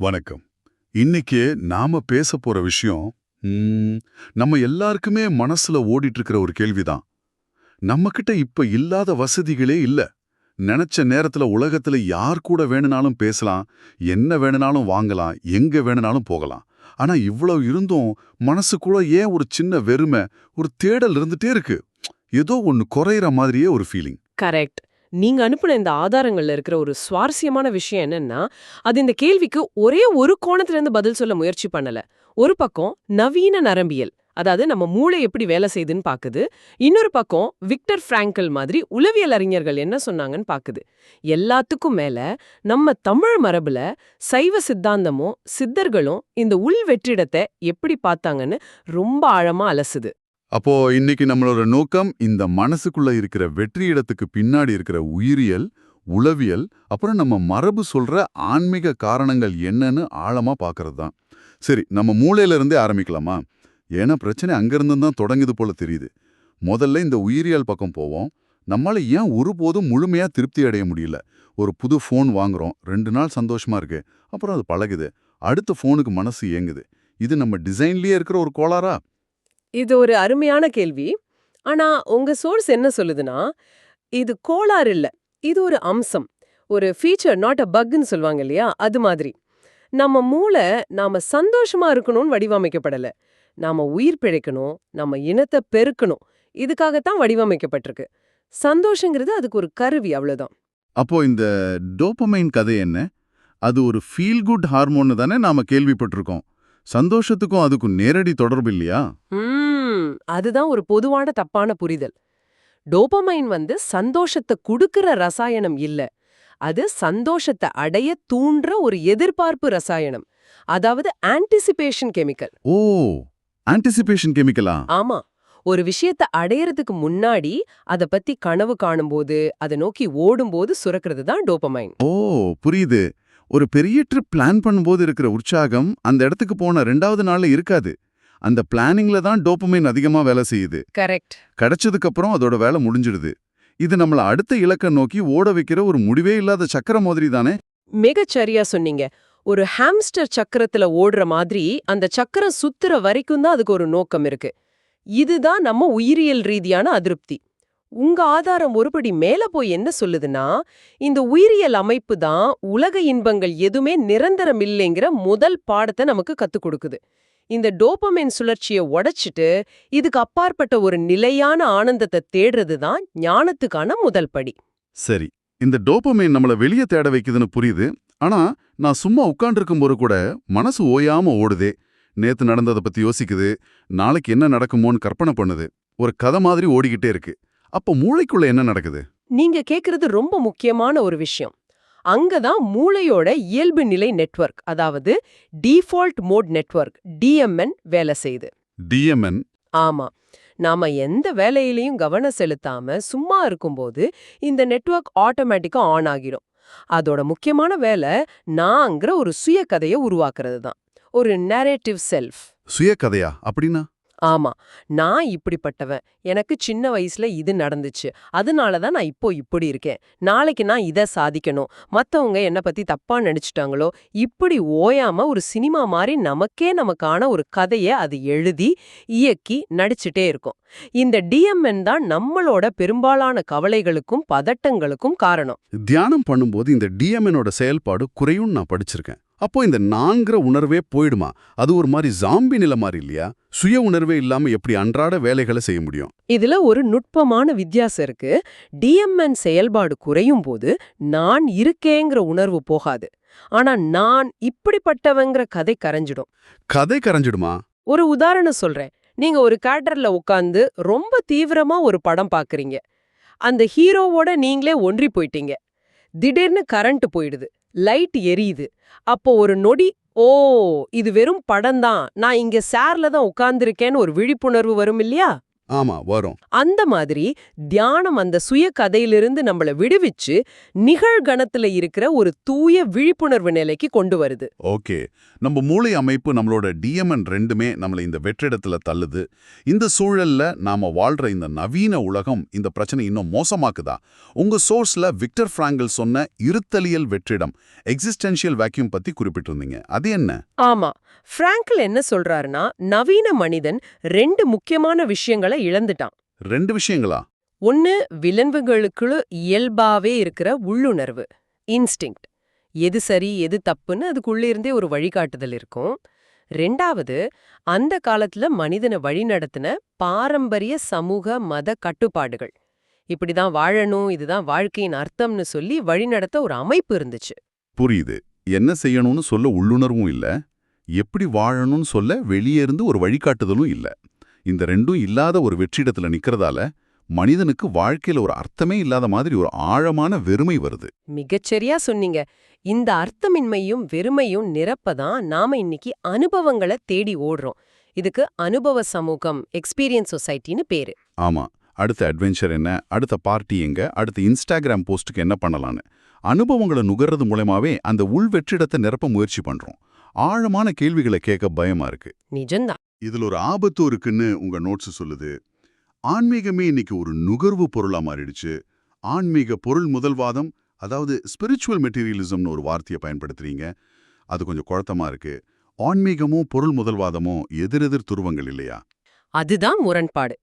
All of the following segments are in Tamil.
வணக்கம். இன்னைக்கு நாம பேச போற விஷயம் நம்ம எல்லாருக்குமே மனசுல ஓடிட்டு இருக்கிற ஒரு கேள்விதான். நம்ம கிட்ட இப்ப இல்லாத வசதிகளே இல்ல. நினைச்ச நேரத்துல உலகத்துல யார் கூட வேணும்னாலும் பேசலாம் என்ன வேணும்னாலும் வாங்கலாம் எங்க வேணும்னாலும் போகலாம். ஆனா இவ்வளவு இருந்தும் மனசுக்குள்ள ஏன் ஒரு சின்ன வெறுமை ஒரு தேடல் இருந்துட்டே இருக்கு. ஏதோ ஒன்னு குறையிற மாதிரியே ஒரு ஃபீலிங் கரெக்ட் நீங்க அனுப்பின இந்த ஆதாரங்கள்ல இருக்கிற ஒரு சுவாரஸ்யமான விஷயம் என்னன்னா அது இந்த கேள்விக்கு ஒரே ஒரு கோணத்துல இருந்து பதில் சொல்ல முயற்சி பண்ணல. ஒரு பக்கம் நவீன நரம்பியல் அதாவது நம்ம மூளை எப்படி வேலை செய்யுதுன்னு பாக்குது. இன்னொரு பக்கம் விக்டர் பிராங்கல் மாதிரி உளவியல் அறிஞர்கள் என்ன சொன்னாங்கன்னு பாக்குது. எல்லாத்துக்கும் மேல நம்ம தமிழ் மரபுல சைவ சித்தாந்தமும் சித்தர்களும் இந்த உள் வெற்றிடத்தை எப்படி பார்த்தாங்கன்னு ரொம்ப ஆழமா அலசுது. அப்போ இன்னைக்கு நம்மளோட நோக்கம் இந்த மனசுக்குள்ள இருக்கிற வெற்றி இடத்துக்கு பின்னாடி இருக்கிற உயிரியல் உளவியல் அப்புறம் நம்ம மரபு சொல்ற ஆன்மீக காரணங்கள் என்னன்னு ஆழமா பார்க்கறது தான் சரி நம்ம மூளையிலிருந்தே ஆரம்பிக்கலாமா? ஏன்னா பிரச்சனை அங்கிருந்து தான் தொடங்குது போல தெரியுது. முதல்ல இந்த உயிரியல் பக்கம் போவோம். நம்மளால ஏன் ஒருபோதும் முழுமையா திருப்தி அடைய முடியல? ஒரு புது ஃபோன் வாங்குறோம். ரெண்டு நாள் சந்தோஷமா இருக்கு. அப்புறம் அது பழகுது. அடுத்த ஃபோனுக்கு மனசு இயங்குது. இது நம்ம டிசைன்லயே இருக்கிற ஒரு கோளாரா இது ஒரு அருமையான கேள்வி. ஆனா உங்க சோர்ஸ் என்ன சொல்லுதுன்னா இது கோளாறு இல்ல. இது ஒரு அம்சம். ஒரு ஃபீச்சர் நாட் அ பக்னு சொல்லுவாங்க இல்லையா? அது மாதிரி. நம்ம மூளை நாம சந்தோஷமா இருக்கணும்னு வடிவமைக்கப்படல. நாம உயிர் பிழைக்கணும் நம்ம இனத்தை பெருக்கணும். இதுக்காகத்தான் வடிவமைக்கப்பட்டிருக்கு. சந்தோஷங்கிறது அதுக்கு ஒரு கருவி அவ்வளவுதான். அப்போ இந்த டோபமைன் கதை என்ன? அது ஒரு ஃபீல் குட் ஹார்மோன்னு தானே நாம கேள்விப்பட்டிருக்கோம். சந்தோஷத்துக்கும் அதுக்கும் நேரடி தொடர்பு இல்லையா? அதுதான் ஒரு பொதுவான தப்பான புரிதல். டோபமைன் வந்து சந்தோஷத்தை குடுக்கிற ரசாயனம் இல்ல. அது சந்தோஷத்தை அடைய தூண்டுற ஒரு எதிர்பார்ப்பு ரசாயனம். அதாவது ஆன்டிசிபேஷன் கெமிக்கல் ஓ ஆன்டிசிபேஷன் கெமிக்கலா ஆமா. ஒரு விஷயத்தை அடையறதுக்கு முன்னாடி அத பத்தி கனவு காணும்போது அதை நோக்கி ஓடும்போது சுரக்கிறது தான் டோபமைன். ஓ புரியுது. ஒரு பெரிய ட்ரிப் பிளான் பண்ணும்போது இருக்கிற உற்சாகம் அந்த இடத்துக்கு போன ரெண்டாவது நாள்ல இருக்காது. அந்த பிளானிங்ல தான் டோபமைன் அதிகமா வேலை செய்யுது. கரெக்ட் கிடைச்சதுக்கு அப்புறம் அதோட வேலை முடிஞ்சிடுது. இது நம்மள அடுத்த இலக்க நோக்கி ஓட வைக்கிற ஒரு முடிவே இல்லாத சக்கர மாதிரி தானே? மிகச்சரியா சொன்னீங்க. ஒரு ஹாம்ஸ்டர் சக்கரத்துல ஓடுற மாதிரி அந்த சக்கரம் சுத்துற வரைக்கும் தான் அதுக்கு ஒரு நோக்கம் இருக்கு. இதுதான் நம்ம உயிரியல் ரீதியான அதிருப்தி. உங்க ஆதாரம் ஒருபடி மேல போய் என்ன சொல்லுதுன்னா இந்த உயிரியல் அமைப்பு தான் உலக இன்பங்கள் எதுவுமே நிரந்தரம் இல்லைங்கிற முதல் பாடத்தை நமக்கு கத்துக் கொடுக்குது. இந்த டோபமைன் சுழற்சியை உடைச்சிட்டு இதுக்கு அப்பாற்பட்ட ஒரு நிலையான ஆனந்தத்தை தேடுறது தான் ஞானத்துக்கான முதல் படி. சரி இந்த டோபமைன் நம்மள வெளியே தேட வைக்குதுன்னு புரியுது. ஆனா நான் சும்மா உட்கார்ந்திருக்கும் போது கூட மனசு ஓயாம ஓடுதே. நேத்து நடந்ததை பத்தி யோசிக்குது. நாளைக்கு என்ன நடக்குமோன்னு கற்பனை பண்ணுது. ஒரு கதை மாதிரி ஓடிக்கிட்டே இருக்கு. அப்ப மூளைக்குள்ள என்ன நடக்குது? நீங்க கேக்குறது ரொம்ப முக்கியமான ஒரு விஷயம். அங்கதான் மூளையோட இயல்பு நிலை நெட்வொர்க் அதாவது டிஃபால்ட் மோட் நெட்வொர்க் டிஎம்என் வேலை செய்யுது. டிஎம்என்? ஆமா. நாம எந்த வேலையிலையும் கவனம் செலுத்தாம சும்மா இருக்கும்போது இந்த நெட்வொர்க் ஆட்டோமேட்டிக்கா ஆன் ஆகிடும். அதோட முக்கியமான வேலை நாங்கிற ஒரு சுய கதையை உருவாக்குறது தான். ஒரு நரேட்டிவ் செல்ஃப் சுயகதையா அப்படின்னா? ஆமா. நான் இப்படிப்பட்டவன். எனக்கு சின்ன வயசுல இது நடந்துச்சு. அதனால தான் நான் இப்போ இப்படி இருக்கேன். நாளைக்கு நான் இத சாதிக்கணும். மத்தவங்க என்ன பத்தி தப்பா நினைச்சிட்டாங்களோ இப்படி ஓயாம ஒரு சினிமா மாதிரி நமக்கே நமக்கான ஒரு கதைய அது எழுதி இயக்கி நடிச்சுட்டே இருக்கும். இந்த டிஎம்என் தான் நம்மளோட பெரும்பாலான கவலைகளுக்கும் பதட்டங்களுக்கும் காரணம். தியானம் பண்ணும்போது இந்த டிஎம்எனோட செயல்பாடு குறையும் நான் படிச்சிருக்கேன். அப்போ இந்த நான்கிற உணர்வே போயிடுமா? அது ஒரு மாதிரி ஜாம்பி நிலை மாதிரி இல்லையா? சுய உணர்வே இல்லாம எப்படி அன்றாட வேலைகளை செய்ய முடியும்? இதுல ஒரு நுட்பமான வித்தியாசம் இருக்கு. டிஎம்என் செயல்பாடு குறையும் போது நான் இருக்கேங்கிற உணர்வு போகாது. ஆனா நான் இப்படிப்பட்டவங்கிற கதை கரைஞ்சிடும். கதை கரைஞ்சிடுமா? ஒரு உதாரணம் சொல்றேன். நீங்க ஒரு கேட்டர்ல உட்கார்ந்து ரொம்ப தீவிரமா ஒரு படம் பாக்குறீங்க. அந்த ஹீரோவோட நீங்களே ஒன்றி போயிட்டீங்க. திடீர்னு கரண்ட் போயிடுது. லைட் எரியுது. அப்போ ஒரு நொடி ஓ இது வெறும் படம் தான் நான் இங்க சேர்ல தான் உட்கார்ந்திருக்கேன்னு ஒரு விழிப்புணர்வு வரும் இல்லையா? ஆமா வரும். அந்த மாதிரி தியானம் அந்த சுய கதையிலிருந்து நம்மள விடுவிச்சு நிகழ்கணத்துல இருக்கிற ஒரு தூய விழிப்புணர்வு நிலைக்கு கொண்டு வருது. ஓகே. நம்ம மூளை அமைப்பு நம்மளோட டிஎம்என் ரெண்டுமே நம்மளை இந்த வெற்றிடத்துல தள்ளுது. இந்த சூழல்ல நாம வாழ்ற இந்த நவீன உலகம் இந்த பிரச்சனை இன்னும் மோசமாக்குதா? உங்க சோர்ஸ்ல விக்டர் பிராங்கல் சொன்ன இருத்தலியல் வெற்றிடம் எக்ஸிஸ்டென்ஷியல் வேக்யூம் பத்தி குறிப்பிட்டிருந்தீங்க. அது என்ன? ஆமா. பிராங்கல் என்ன சொல்றாருன்னா நவீன மனிதன் ரெண்டு முக்கியமான விஷயங்களை இழந்துட்டான். ரெண்டு விஷயங்களா? ஒன்னு விலங்குகளுக்குள்ள இயல்பாவே இருக்கிற உள்ளுணர்வு இன்ஸ்டிங்க்ட் எது சரி எது தப்புன்னு அதுக்குள்ள இருந்தே ஒரு வழிகாட்டுதல் இருக்கும். ரெண்டாவது அந்த காலத்துல மனிதனை வழிநடத்தின பாரம்பரிய சமூக மத கட்டுப்பாடுகள். இப்படிதான் வாழணும் இதுதான் வாழ்க்கையின் அர்த்தம்னு சொல்லி வழிநடத்த ஒரு அமைப்பு இருந்துச்சு. புரியுது. என்ன செய்யணும்னு சொல்ல உள்ளுணர்வும் இல்ல. எப்படி வாழணும்னு சொல்ல வெளியே இருந்து ஒரு வழிகாட்டுதலும் இல்ல. இந்த ரெண்டும் இல்லாத ஒரு வெற்றிடத்துல நிக்கிறதால மனிதனுக்கு வாழ்க்கையில ஒரு அர்த்தமே இல்லாத மாதிரி ஒரு ஆழமான வெறுமை வருது. மிகச்சரியா சொன்னீங்க. இந்த அர்த்தமின்மையும் வெறுமையும் நிரப்பதான் நாம இன்னைக்கு அனுபவங்களை தேடி ஓடுறோம். இதுக்கு அனுபவ சமூகம் எக்ஸ்பீரியன்ஸ் சொசைட்டின்னு பேரு. ஆமா. அடுத்த அட்வென்ச்சர் என்ன? அடுத்த பார்ட்டி எங்க? அடுத்த இன்ஸ்டாகிராம் போஸ்ட்டுக்கு என்ன பண்ணலான்னு? அனுபவங்களை நுகர்றது மூலமாவே அந்த உள் வெற்றிடத்தை நிரப்ப முயற்சி பண்றோம். ஆழமான கேள்விகளை கேட்க பயமா இருக்கு. நிஜம்தான். இதுல ஒரு ஆபத்து இருக்குன்னு உங்க நோட்ஸ் சொல்லுது. ஆன்மீகமே இன்னைக்கு ஒரு நுகர்வு பொருளா மாறிடுச்சு. ஆன்மீக பொருள் முதல்வாதம் அதாவது ஸ்பிரிச்சுவல் மெட்டீரியலிசம்னு ஒரு வார்த்தையை பயன்படுத்துறீங்க. அது கொஞ்சம் குழத்தமா இருக்கு. ஆன்மீகமும் பொருள் முதல்வாதமும் எதிரெதிர் துருவங்கள் இல்லையா? அதுதான் முரண்பாடு.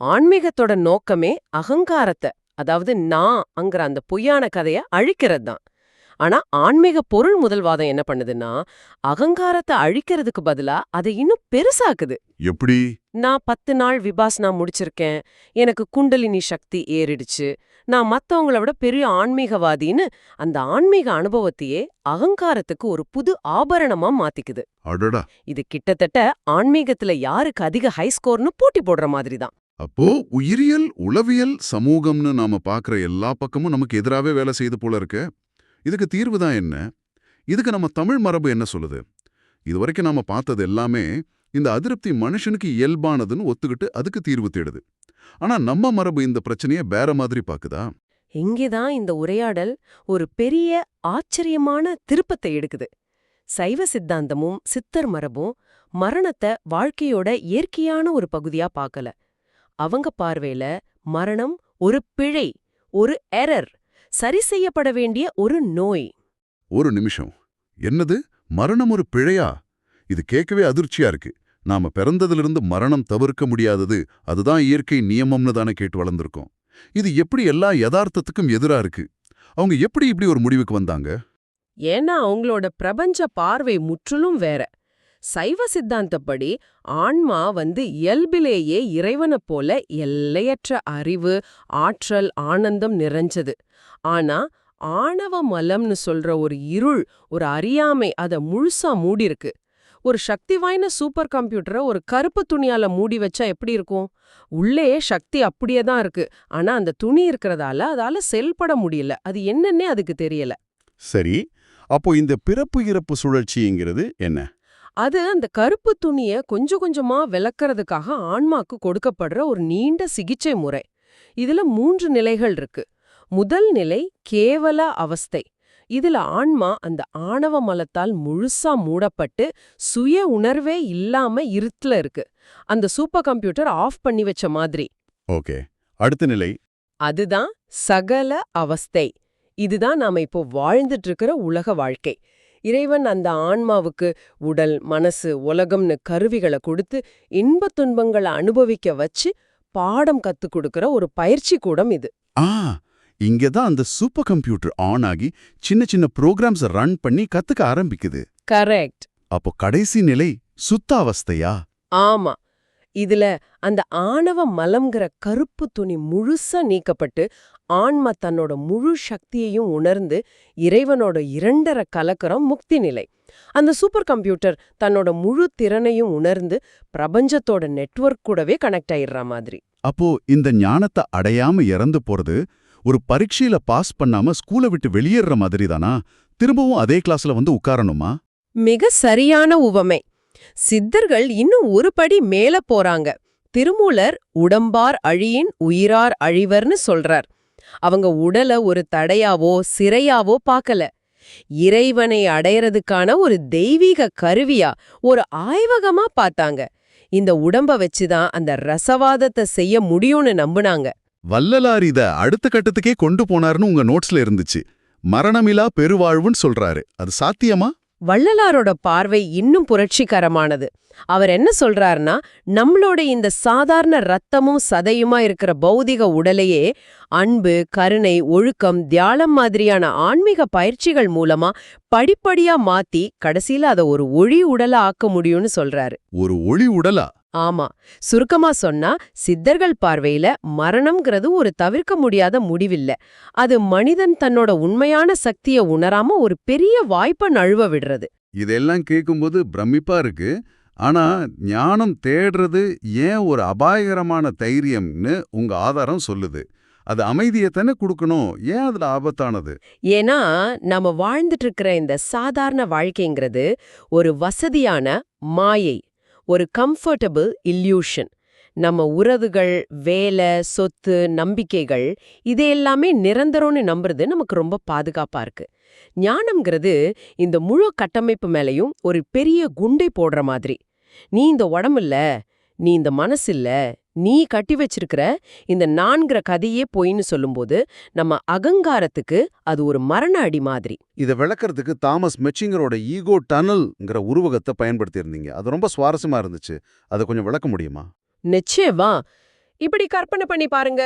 ஆன்மீகத்தோட நோக்கமே அகங்காரத்தை அதாவது நான் அங்கிற அந்த பொய்யான கதைய அழிக்கிறது தான் ஆனா ஆன்மீக பொருள் முதல்வாதம் என்ன பண்ணுதுன்னா அகங்காரத்தை அழிக்கிறதுக்கு பதிலா அதை இன்னும் பெருசாக்குது. எப்படி? நான் பத்து நாள் விபாசனா முடிச்சிருக்கேன். எனக்கு குண்டலினி சக்தி ஏறிடுச்சு. நான் மத்தவங்கள விட பெரிய ஆன்மீகவாதின்னு அந்த ஆன்மீக அனுபவத்தையே அகங்காரத்துக்கு ஒரு புது ஆபரணமா மாத்திக்குது. இது கிட்டத்தட்ட ஆன்மீகத்துல யாருக்கு அதிக ஹை ஸ்கோர்னு போட்டி போடுற மாதிரி தான் அப்போ உயிரியல் உளவியல் சமூகம்னு நாம பாக்குற எல்லா பக்கமும் நமக்கு எதிராவே வேலை செய்து போல இருக்கு. இதுக்கு தீர்வு தான் என்ன? இதுக்கு நம்ம தமிழ் மரபு என்ன சொல்லுது? இதுவரைக்கும் நாம பார்த்தது எல்லாமே இந்த அதிருப்தி மனுஷனுக்கு இயல்பானதுன்னு ஒத்துக்கிட்டு அதுக்கு தீர்வு தேடுது. ஆனா நம்ம மரபு இந்த பிரச்சனையை வேற மாதிரி பாக்குதா? இங்கேதான் இந்த உரையாடல் ஒரு பெரிய ஆச்சரியமான திருப்பத்தை எடுக்குது. சைவ சித்தாந்தமும் சித்தர் மரபும் மரணத்தை வாழ்க்கையோட இயற்கையான ஒரு பகுதியா பார்க்கல அவங்க பார்வையில மரணம் ஒரு பிழை ஒரு எரர் சரி செய்யப்பட வேண்டிய ஒரு நோய். ஒரு நிமிஷம். என்னது? மரணம் ஒரு பிழையா? இது கேட்கவே அதிர்ச்சியா இருக்கு. நாம பிறந்ததிலிருந்து மரணம் தவிர்க்க முடியாதது அதுதான் இயற்கை நியமம்னு தானே கேட்டு வளர்ந்திருக்கோம். இது எப்படி எல்லா யதார்த்தத்துக்கும் எதிரா இருக்கு? அவங்க எப்படி இப்படி ஒரு முடிவுக்கு வந்தாங்க? ஏன்னா அவங்களோட பிரபஞ்ச பார்வை முற்றிலும் வேற. சைவ சித்தாந்தப்படி ஆன்மா வந்து இயல்பிலேயே இறைவனைப் போல எல்லையற்ற அறிவு ஆற்றல் ஆனந்தம் நிறைஞ்சது. ஆனா ஆணவ மலம்னு சொல்ற ஒரு இருள் ஒரு அறியாமை அத முழுசா மூடிருக்கு. ஒரு சக்தி வாய்ந்த சூப்பர் கம்ப்யூட்டரை ஒரு கருப்பு துணியால மூடி வச்சா எப்படி இருக்கும்? உள்ளே சக்தி அப்படியே தான் இருக்கு. ஆனா அந்த துணி இருக்கிறதால அதால செயல்பட முடியல. அது என்னன்னே அதுக்கு தெரியல. சரி. அப்போ இந்த பிறப்பு இறப்பு சுழற்சிங்கிறது என்ன? அது அந்த கருப்பு துணிய கொஞ்சம் கொஞ்சமா விளக்கறதுக்காக ஆன்மாக்கு கொடுக்கப்படுற ஒரு நீண்ட சிகிச்சை முறை. இதுல மூன்று நிலைகள் இருக்கு. முதல் நிலை கேவல அவஸ்தை. இதுல ஆன்மா அந்த ஆணவ மலத்தால் முழுசா மூடப்பட்டு சுய உணர்வே இல்லாம இருட்டுல இருக்கு. அந்த சூப்பர் கம்ப்யூட்டர் ஆஃப் பண்ணி வச்ச மாதிரி. ஓகே. அடுத்த நிலை. அதுதான் சகல அவஸ்தை. இதுதான் நாம இப்போ வாழ்ந்துட்டு இருக்கிற உலக வாழ்க்கை. இறைவன் அந்த ஆன்மாவுக்கு உடல் மனசு உலகம்னு கருவிகளை கொடுத்து இன்பத் துன்பங்களை அனுபவிக்க வச்சு பாடம் கத்துக் கொடுக்கிற ஒரு பயிற்சி கூடம் இது. ஆ இங்க தான் அந்த சூப்பர் கம்ப்யூட்டர் ஆன் ஆகி சின்ன சின்ன ப்ரோக்ராம்ஸ் ரன் பண்ணி கத்துக்க ஆரம்பிக்குது. கரெக்ட். அப்போ கடைசி நிலை சுத்த அவஸ்தையா? ஆமா. இதுல அந்த ஆணவ மலம்ங்கிற கருப்பு துணி முழுசா நீக்கப்பட்டு ஆன்மா தன்னோட முழு சக்தியையும் உணர்ந்து இறைவனோட இரண்டரை கலக்கறம் முக்தி நிலை. அந்த சூப்பர் கம்ப்யூட்டர் தன்னோட முழு திறனையும் உணர்ந்து பிரபஞ்சத்தோட நெட்வொர்க் கூடவே கனெக்ட் ஆயிடுற மாதிரி. அப்போ இந்த ஞானத்தை அடையாம இறந்து போறது ஒரு பரீட்சையில பாஸ் பண்ணாம ஸ்கூலை விட்டு வெளியேற மாதிரி தானா திரும்பவும் அதே கிளாஸ்ல வந்து உட்காரணுமா? மிக சரியான உவமை. சித்தர்கள் இன்னும் ஒரு படி மேல போறாங்க. திருமூலர் உடம்பார் அழியின் உயிரார் அழிவர்னு சொல்றார். அவங்க உடல ஒரு தடையாவோ சிறையாவோ பார்க்கல. இறைவனை அடையறதுக்கான ஒரு தெய்வீக கருவியா ஒரு ஆய்வகமா பார்த்தாங்க. இந்த உடம்ப வச்சுதான் அந்த ரசவாதத்தை செய்ய முடியும்னு நம்புனாங்க. வள்ளலார் இத அடுத்த கட்டத்துக்கே கொண்டு போனார்னு உங்க நோட்ஸ்ல இருந்துச்சு. மரணமிலா பெருவாழ்வுன்னு சொல்றாரு. அது சாத்தியமா? வள்ளலாரோட பார்வை இன்னும் புரட்சிகரமானது. அவர் என்ன சொல்றாருன்னா நம்மளோட இந்த சாதாரண ரத்தமும் சதையுமா இருக்கிற பௌதிக உடலையே அன்பு கருணை ஒழுக்கம் தியானம் மாதிரியான ஆன்மீக பயிற்சிகள் மூலமா படிப்படியா மாத்தி கடைசியில அதை ஒரு ஒளி உடலா ஆக்க முடியும்னு சொல்றாரு. ஒரு ஒளி உடலா? ஆமா. சுருக்கமா சொன்னா சித்தர்கள் பார்வையில மரணம்ங்கிறது ஒரு தவிர்க்க முடியாத முடிவில்ல. அது மனிதன் தன்னோட உண்மையான சக்திய உணராம ஒரு பெரிய வாய்ப்பை நழுவ விடுறது. இதெல்லாம் கேட்கும்போது பிரமிப்பா இருக்கு. ஆனா ஞானம் தேடுறது ஏன் ஒரு அபாயகரமான தைரியம்னு உங்க ஆதாரம் சொல்லுது. அது அமைதியை தானே கொடுக்கணும். ஏன் அதுல ஆபத்தானது? ஏன்னா நம்ம வாழ்ந்துட்டு இருக்கிற இந்த சாதாரண வாழ்க்கைங்கிறது ஒரு வசதியான மாயை ஒரு கம்ஃபர்டபுள் இல்யூஷன் நம்ம உறவுகள் வேலை சொத்து நம்பிக்கைகள் இது எல்லாமே நிரந்தரம்னு நம்புறது நமக்கு ரொம்ப பாதுகாப்பா இருக்கு. ஞானம்ங்கிறது இந்த முழு கட்டமைப்பு மேலையும் ஒரு பெரிய குண்டை போடுற மாதிரி. நீ இந்த உடம்பு இல்ல நீ இந்த மனசில்ல நீ கட்டி வச்சிருக்கிற இந்த நான்கிற கதையே பொய்ன்னு சொல்லும்போது நம்ம அகங்காரத்துக்கு அது ஒரு மரண அடி மாதிரி. இதை விளக்கறதுக்கு தாமஸ் மெச்சிங்கரோட ஈகோ டனல்ங்கிற உருவகத்தை பயன்படுத்தியிருந்தீங்க. அது ரொம்ப சுவாரஸ்யமா இருந்துச்சு. அதை கொஞ்சம் விளக்க முடியுமா? நிச்சயமா. இப்படி கற்பனை பண்ணி பாருங்க.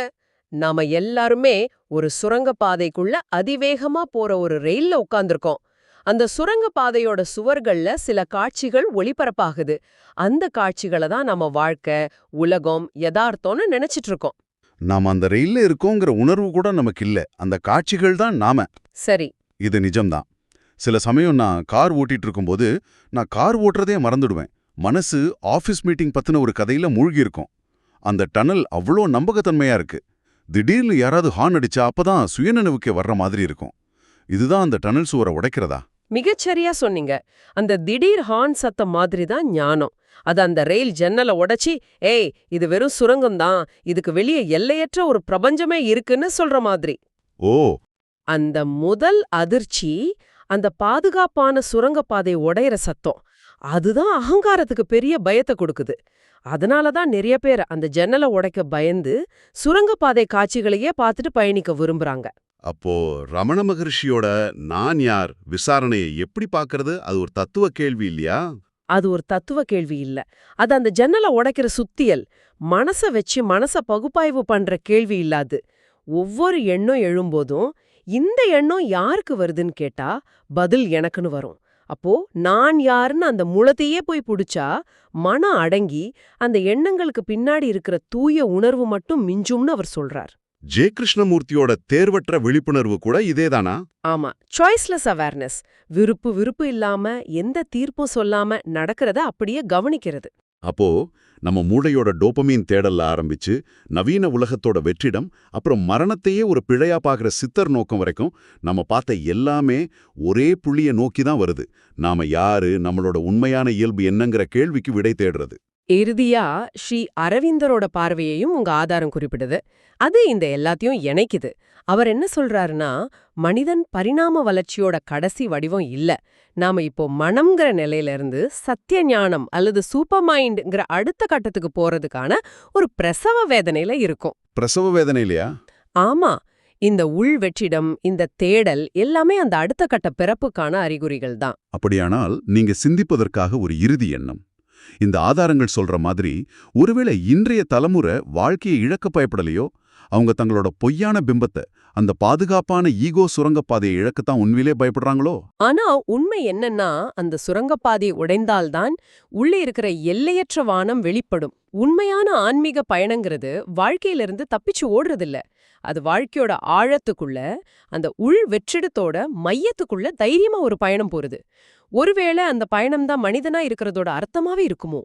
நாம எல்லாருமே ஒரு சுரங்க பாதைக்குள்ள அதிவேகமா போற ஒரு ரயில்ல உட்கார்ந்திருக்கோம். அந்த சுரங்க பாதையோட சுவர்கள்ல சில காட்சிகள் ஒளிபரப்பாகுது. அந்த காட்சிகளை தான் நம்ம வாழ்க்கை உலகம் யதார்த்தம்னு நினைச்சிட்டு இருக்கோம். நாம அந்த ரயில்ல இருக்கோங்கிற உணர்வு கூட நமக்கு இல்ல. அந்த காட்சிகள் தான் நாம. சரி. இது நிஜம்தான். சில சமயம் நான் கார் ஓட்டிட்டு இருக்கும்போது நான் கார் ஓட்டுறதே மறந்துடுவேன். மனசு ஆஃபீஸ் மீட்டிங் பத்தின ஒரு கதையில மூழ்கி இருக்கும் அந்த டனல் அவ்வளோ நம்பகத்தன்மையா இருக்கு. திடீர்னு யாராவது ஹார்ன் அடிச்சா அப்பதான் சுயநினைவுக்கே வர்ற மாதிரி இருக்கும். இதுதான் அந்த டனல் சுவரை உடைக்கிறதா? மிகச்சரியா சொன்னீங்க. அந்த திடீர் ஹார்ன் சத்தம் மாதிரி தான் ஞானம். அது அந்த ரயில் ஜன்னலை உடைச்சி ஏய் இது வெறும் சுரங்கம்தான். இதுக்கு வெளியே எல்லையற்ற ஒரு பிரபஞ்சமே இருக்குன்னு சொல்ற மாதிரி. ஓ. அந்த முதல் அதிர்ச்சி அந்த பாதுகாப்பான சுரங்கப்பாதை உடையிற சத்தம். அதுதான் அகங்காரத்துக்கு பெரிய பயத்தை கொடுக்குது. அதனால தான் நிறைய பேர் அந்த ஜன்னலை உடைக்க பயந்து சுரங்கப்பாதை காட்சிகளையே பார்த்துட்டு பயணிக்க விரும்புறாங்க. அப்போ ரமண மகர்ஷியோட நான் யார்? விசாரணையை எப்படி பார்க்கறது? அது ஒரு தத்துவ கேள்வி இல்லையா? அது ஒரு தத்துவ கேள்வி இல்ல. அது அந்த ஜன்னலை உடைக்கிற சுத்தியல். மனச வச்சு மனச பகுப்பாய்வு பண்ற கேள்வி இல்லாது ஒவ்வொரு எண்ணம் எழும்போதும் இந்த எண்ணம் யாருக்கு வருதுன்னு கேட்டா பதில் எனக்குன்னு வரும். அப்போ நான் யாருன்னு அந்த முளத்தையே போய் புடிச்சா மனம் அடங்கி அந்த எண்ணங்களுக்கு பின்னாடி இருக்கிற தூய உணர்வு மட்டும் மிஞ்சும்னு அவர் சொல்றார். ஜே கிருஷ்ணமூர்த்தியோட தேர்வற்ற விழிப்புணர்வு கூட இதேதானா? ஆமா சாய்ஸ்லெஸ் அவேர்னஸ் விருப்பு விருப்பு இல்லாம எந்த தீர்ப்பும் சொல்லாம நடக்கிறத அப்படியே கவனிக்கிறது. அப்போ நம்ம மூளையோட டோபமீன் தேடல்ல ஆரம்பிச்சு நவீன உலகத்தோட வெற்றிடம் அப்புறம் மரணத்தையே ஒரு பிழையா பார்க்குற சித்தர் நோக்கம் வரைக்கும் நம்ம பார்த்த எல்லாமே ஒரே புள்ளிய நோக்கி தான் வருது. நாம யாரு நம்மளோட உண்மையான இயல்பு என்னங்கிற கேள்விக்கு விடை தேடுறது. இறுதியா ஸ்ரீ அரவிந்தரோட பார்வையையும் உங்க ஆதாரம் குறிப்பிடுது. அது இந்த எல்லாத்தையும் இணைக்குது. அவர் என்ன சொல்றாருன்னா மனிதன் பரிணாம வளர்ச்சியோட கடைசி வடிவம் இல்ல. நாம இப்போ மனம்ங்கிற நிலையில இருந்து சத்திய ஞானம் அல்லது சூப்பர் மைண்ட்ங்கிற அடுத்த கட்டத்துக்கு போறதுக்கான ஒரு பிரசவ வேதனையில இருக்கும். பிரசவ வேதனையிலையா ஆமா. இந்த உள் வெற்றிடம் இந்த தேடல் எல்லாமே அந்த அடுத்த கட்ட பிறப்புக்கான அறிகுறிகள் தான். அப்படியானால் நீங்க சிந்திப்பதற்காக ஒரு இறுதி எண்ணம். இந்த ஆதாரங்கள் சொல்ற மாதிரி ஒருவேளை இன்றைய தலைமுறை வாழ்க்கையை இழக்க பயப்படலையோ? அவங்க தங்களோட பொய்யான பிம்பத்தை அந்த பாதுகாப்பான ஈகோ சுரங்கப்பாதையை இழக்கத்தான் உண்மையிலே பயப்படுறாங்களோ? ஆனா உண்மை என்னன்னா அந்த சுரங்கப்பாதை உடைந்தால்தான் உள்ளே இருக்கிற எல்லையற்ற வானம் வெளிப்படும். உண்மையான ஆன்மீக பயணங்கிறது வாழ்க்கையிலிருந்து தப்பிச்சு ஓடுறதில்ல. அது வாழ்க்கையோட ஆழத்துக்குள்ள அந்த உள் வெற்றிடத்தோட மையத்துக்குள்ள தைரியமா ஒரு பயணம் போறது. ஒருவேளை அந்த பயணம் தான் மனிதனா இருக்கிறதோட அர்த்தமாவே இருக்குமோ?